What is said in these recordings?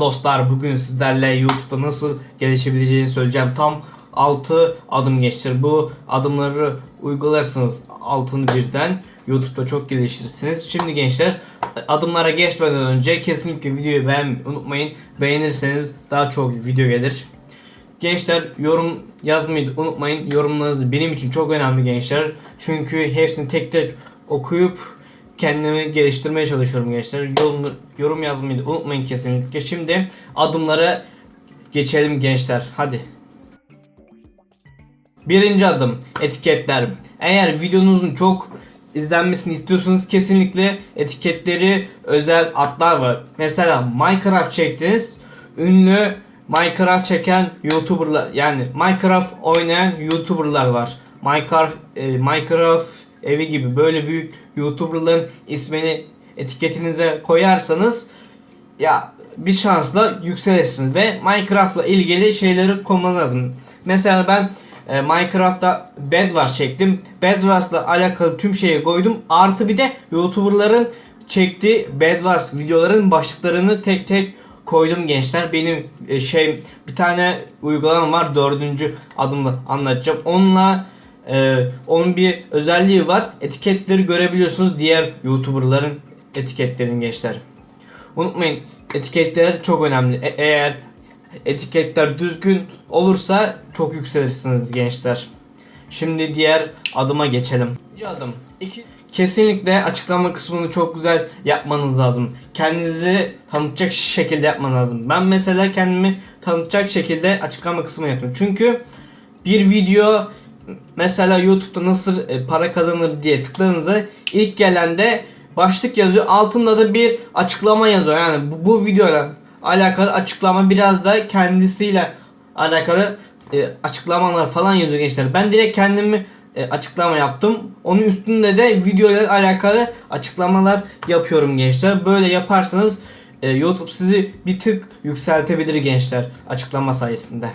Dostlar. Bugün sizlerle YouTube'da nasıl gelişebileceğini söyleyeceğim. Tam 6 adım geçtir. Bu adımları uygularsanız altını birden YouTube'da çok geliştirirsiniz. Şimdi gençler adımlara geçmeden önce kesinlikle videoyu beğenmeyi unutmayın. Beğenirseniz daha çok video gelir. Gençler yorum yazmayı unutmayın. Yorumlarınız benim için çok önemli gençler. Çünkü hepsini tek tek okuyup kendimi geliştirmeye çalışıyorum gençler. Yorum, yorum yazmayı unutmayın kesinlikle. Şimdi adımlara geçelim gençler. Hadi. Birinci adım etiketler. Eğer videonuzun çok izlenmesini istiyorsanız kesinlikle etiketleri özel adlar var. Mesela Minecraft çektiniz. Ünlü Minecraft çeken YouTuber'lar yani Minecraft oynayan YouTuber'lar var. Minecraft e, Minecraft evi gibi böyle büyük YouTuber'ların ismini etiketinize koyarsanız ya bir şansla yükselirsiniz ve Minecraft'la ilgili şeyleri koymanız lazım. Mesela ben e, Minecraft'ta Bedwars çektim. Bedwars'la alakalı tüm şeyi koydum. Artı bir de YouTuber'ların çektiği Bedwars videoların başlıklarını tek tek koydum gençler. Benim e, şey bir tane uygulama var. Dördüncü adımda anlatacağım. Onunla e, onun bir özelliği var. Etiketleri görebiliyorsunuz diğer YouTuber'ların etiketlerini gençler. Unutmayın etiketler çok önemli. E- eğer etiketler düzgün olursa çok yükselirsiniz gençler. Şimdi diğer adıma geçelim. İkinci adım. İki- Kesinlikle açıklama kısmını çok güzel yapmanız lazım. Kendinizi tanıtacak şekilde yapmanız lazım. Ben mesela kendimi tanıtacak şekilde açıklama kısmını yaptım. Çünkü bir video mesela YouTube'da nasıl e, para kazanır diye tıkladığınızda ilk gelende başlık yazıyor. Altında da bir açıklama yazıyor. Yani bu, bu videoyla alakalı açıklama biraz da kendisiyle alakalı e, açıklamalar falan yazıyor gençler. Ben direkt kendimi e, açıklama yaptım. Onun üstünde de video ile alakalı açıklamalar yapıyorum gençler. Böyle yaparsanız e, YouTube sizi bir tık yükseltebilir gençler açıklama sayesinde.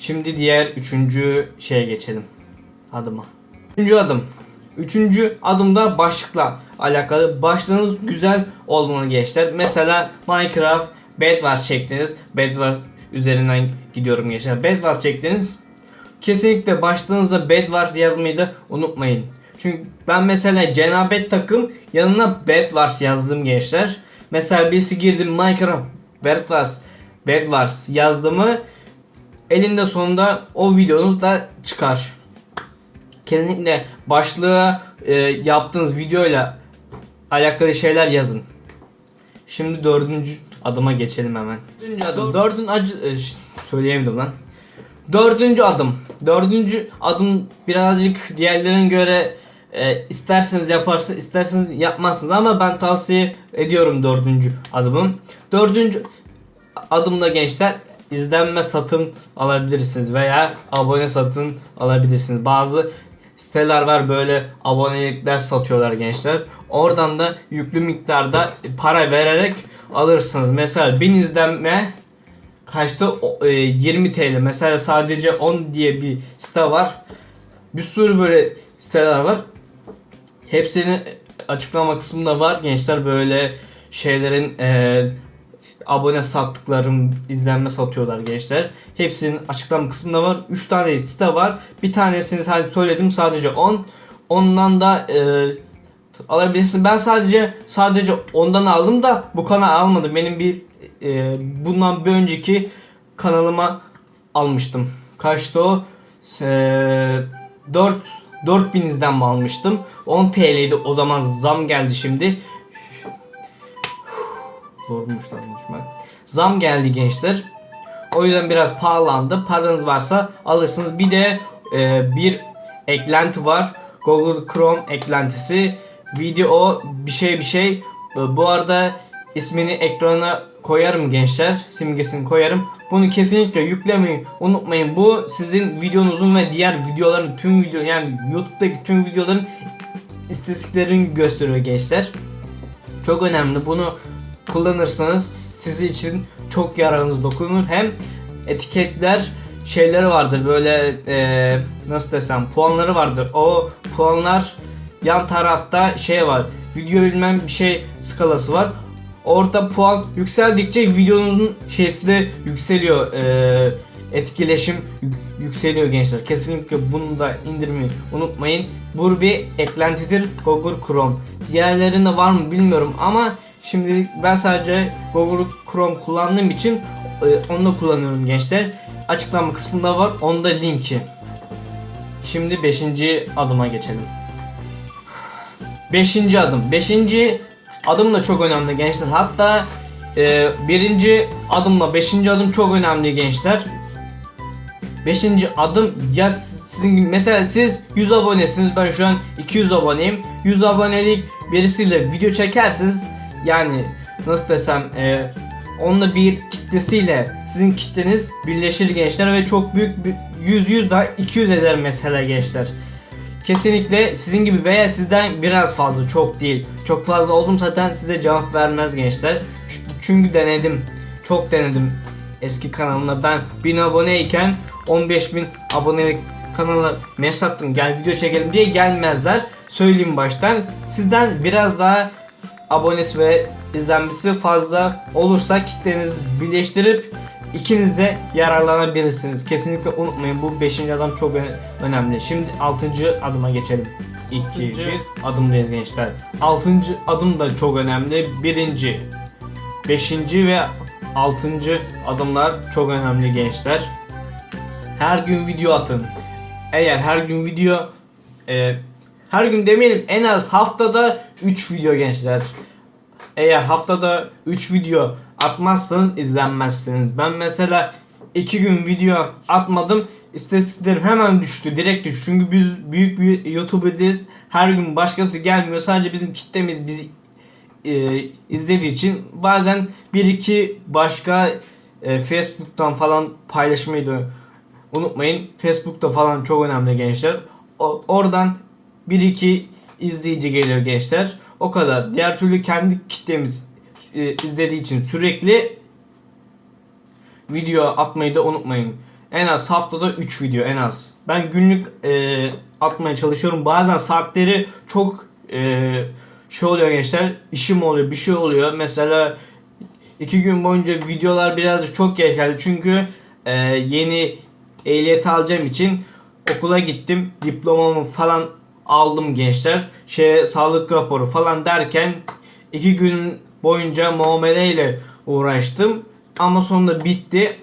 Şimdi diğer üçüncü şeye geçelim. Adıma. Üçüncü adım. Üçüncü adımda başlıkla alakalı. Başlığınız güzel olmalı gençler. Mesela Minecraft Bedwars çektiniz. Bedwars üzerinden gidiyorum gençler. Bedwars çektiniz. Kesinlikle başlığınızda Bedwars yazmayı da unutmayın. Çünkü ben mesela cenabet takım yanına Bedwars yazdım gençler. Mesela birisi girdi Minecraft Bedwars Bedwars yazdığımı elinde sonunda o videonuz da çıkar. Kesinlikle başlığa e, yaptığınız videoyla alakalı şeyler yazın. Şimdi dördüncü adıma geçelim hemen. Dördüncü adım. Dördüncü acı e, söyleyemedim lan. Dördüncü adım. Dördüncü adım birazcık diğerlerine göre e, isterseniz yaparsınız, isterseniz yapmazsınız ama ben tavsiye ediyorum dördüncü adımın. Dördüncü adımda gençler izlenme satın alabilirsiniz veya abone satın alabilirsiniz. Bazı siteler var böyle abonelikler satıyorlar gençler. Oradan da yüklü miktarda para vererek alırsınız. Mesela 1000 izlenme kaçta O- e, 20 TL. Mesela sadece 10 diye bir site var. Bir sürü böyle siteler var. Hepsinin açıklama kısmında var gençler böyle şeylerin e, abone sattıklarım izlenme satıyorlar gençler. Hepsinin açıklama kısmında var. 3 tane site var. Bir tanesini sadece söyledim sadece 10. Ondan da e, alabilirsin. Ben sadece sadece ondan aldım da bu kanal almadım. Benim bir e, bundan bir önceki kanalıma almıştım. Kaçtı o? E, 4 4000 izden mi almıştım? 10 TL'ydi o zaman zam geldi şimdi. Lan konuşmak. Zam geldi gençler. O yüzden biraz pahalandı. Paranız varsa alırsınız. Bir de e, bir eklenti var. Google Chrome eklentisi. Video bir şey bir şey. E, Bu arada ismini ekrana koyarım gençler. Simgesini koyarım. Bunu kesinlikle yüklemeyi unutmayın. Bu sizin videonuzun ve diğer videoların tüm video yani YouTube'daki tüm videoların istatistiklerini gösteriyor gençler. Çok önemli. Bunu kullanırsanız sizin için çok yararınız dokunur. Hem etiketler şeyleri vardır böyle e, nasıl desem puanları vardır. O puanlar yan tarafta şey var. Video bilmem bir şey skalası var. Orta puan yükseldikçe videonuzun şeysi de yükseliyor. Ee, etkileşim yük- yükseliyor gençler. Kesinlikle bunu da indirmeyi unutmayın. Bu bir eklentidir Google Chrome. Diğerlerinde var mı bilmiyorum ama şimdi ben sadece Google Chrome kullandığım için e, onu da kullanıyorum gençler. Açıklama kısmında var. Onda linki. Şimdi 5. adıma geçelim. 5. adım. 5. adım da çok önemli gençler. Hatta e, birinci adımla 5. adım çok önemli gençler. 5. adım ya sizin mesela siz 100 abonesiniz ben şu an 200 aboneyim 100 abonelik birisiyle video çekersiniz yani nasıl desem e, onunla bir kitlesiyle sizin kitleniz birleşir gençler ve çok büyük bir 100 100 daha 200 eder mesela gençler. Kesinlikle sizin gibi veya sizden biraz fazla çok değil. Çok fazla oldum zaten size cevap vermez gençler. Çünkü denedim. Çok denedim eski kanalımda. Ben 1000 aboneyken 15.000 abonelik kanala mesaj attım gel video çekelim diye gelmezler. Söyleyeyim baştan. Sizden biraz daha abonesi ve izlenmesi fazla olursa kitlenizi birleştirip ikiniz de yararlanabilirsiniz. Kesinlikle unutmayın bu 5. adım çok önemli. Şimdi 6. adıma geçelim. 2 1 adımdayız gençler. 6. adım da çok önemli. Birinci, 5. ve 6. adımlar çok önemli gençler. Her gün video atın. Eğer her gün video e, her gün demeyelim en az haftada 3 video gençler. Eğer haftada 3 video atmazsanız izlenmezsiniz. Ben mesela 2 gün video atmadım. İstatistiklerim hemen düştü. Direkt düştü. Çünkü biz büyük bir YouTuber'dayız. Her gün başkası gelmiyor. Sadece bizim kitlemiz bizi e, izlediği için bazen bir iki başka e, Facebook'tan falan paylaşmayı da unutmayın. Facebook'ta falan çok önemli gençler. O- oradan bir iki izleyici geliyor gençler. O kadar. Diğer türlü kendi kitlemiz e, izlediği için sürekli video atmayı da unutmayın. En az haftada 3 video en az. Ben günlük e, atmaya çalışıyorum. Bazen saatleri çok e, şey oluyor gençler. işim oluyor, bir şey oluyor. Mesela iki gün boyunca videolar biraz çok geç geldi. Çünkü e, yeni ehliyet alacağım için okula gittim. Diplomamı falan aldım gençler. Şey sağlık raporu falan derken iki gün boyunca muameleyle uğraştım. Ama sonunda bitti.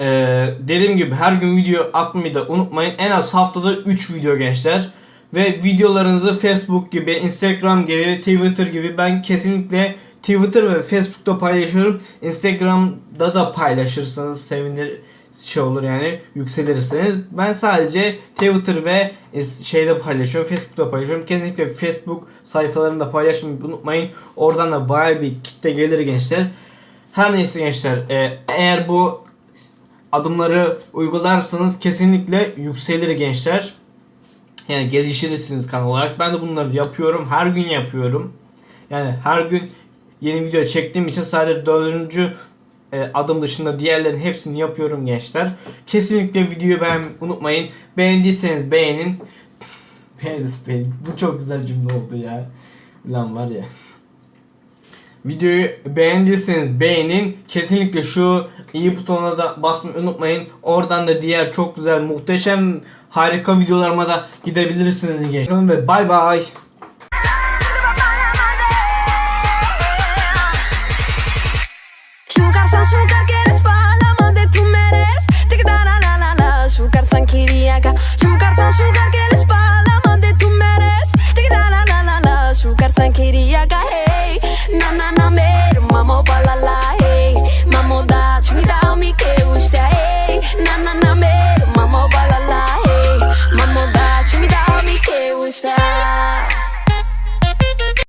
Ee, dediğim gibi her gün video atmayı da unutmayın. En az haftada 3 video gençler. Ve videolarınızı Facebook gibi, Instagram gibi, Twitter gibi ben kesinlikle Twitter ve Facebook'ta paylaşıyorum. Instagram'da da paylaşırsanız sevinir şey olur yani yükselirsiniz. Ben sadece Twitter ve is- şeyde paylaşıyorum. Facebook'ta paylaşıyorum. Kesinlikle Facebook sayfalarında paylaşmayı unutmayın. Oradan da bayağı bir kitle gelir gençler. Her neyse gençler e, eğer bu adımları uygularsanız kesinlikle yükselir gençler. Yani gelişirirsiniz kanal olarak. Ben de bunları yapıyorum. Her gün yapıyorum. Yani her gün yeni video çektiğim için sadece dördüncü e, adım dışında diğerlerin hepsini yapıyorum gençler. Kesinlikle videoyu beğenmeyi unutmayın. Beğendiyseniz beğenin. Beğeniniz beğenin. Bu çok güzel cümle oldu ya. Lan var ya. Videoyu beğendiyseniz beğenin. Kesinlikle şu iyi butonuna da basmayı unutmayın. Oradan da diğer çok güzel, muhteşem, harika videolarıma da gidebilirsiniz gençler. Ve bay bay. La la Sugar san Sugar quieres